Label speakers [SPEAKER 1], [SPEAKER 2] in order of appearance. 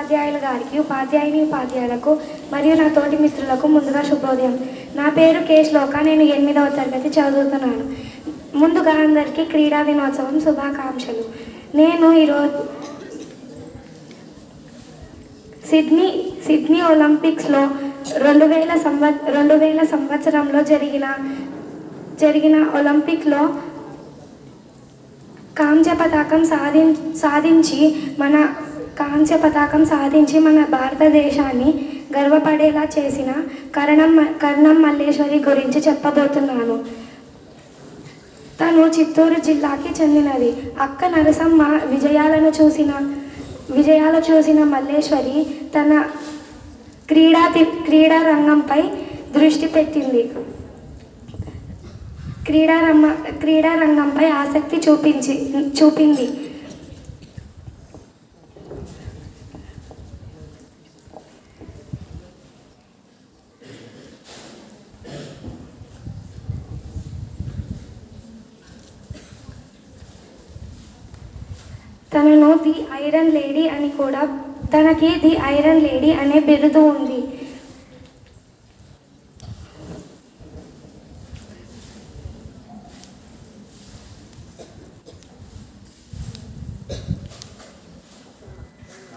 [SPEAKER 1] ఉపాధ్యాయుల గారికి ఉపాధ్యాయుని ఉపాధ్యాయులకు మరియు నా తోటి మిత్రులకు ముందుగా శుభోదయం. నా పేరు కే శ్లోక నేను ఎనిమిదవ తరగతి చదువుతున్నాను. ముందుగా అందరికీ క్రీడా దినోత్సవం శుభాకాంక్షలు. నేను ఈరోజు సిడ్నీ సిడ్నీ ఒలింపిక్స్లో రెండు వేల సంవ రెండు వేల సంవత్సరంలో జరిగిన జరిగిన ఒలింపిక్లో కాంస్య పతాకం సాధిం సాధించి మన కాంస్య పతాకం సాధించి మన భారతదేశాన్ని గర్వపడేలా చేసిన కరణం కర్ణం మల్లేశ్వరి గురించి చెప్పబోతున్నాను. తను చిత్తూరు జిల్లాకి చెందినది. అక్క నరసమ్మ విజయాలను చూసిన విజయాలు చూసిన మల్లేశ్వరి తన క్రీడా క్రీడా రంగంపై దృష్టి పెట్టింది. క్రీడా రంగ క్రీడా రంగంపై ఆసక్తి చూపించి చూపింది. తనను ది ఐరన్ లేడీ అని కూడా తనకి ది ఐరన్ లేడీ అనే బిరుదు ఉంది.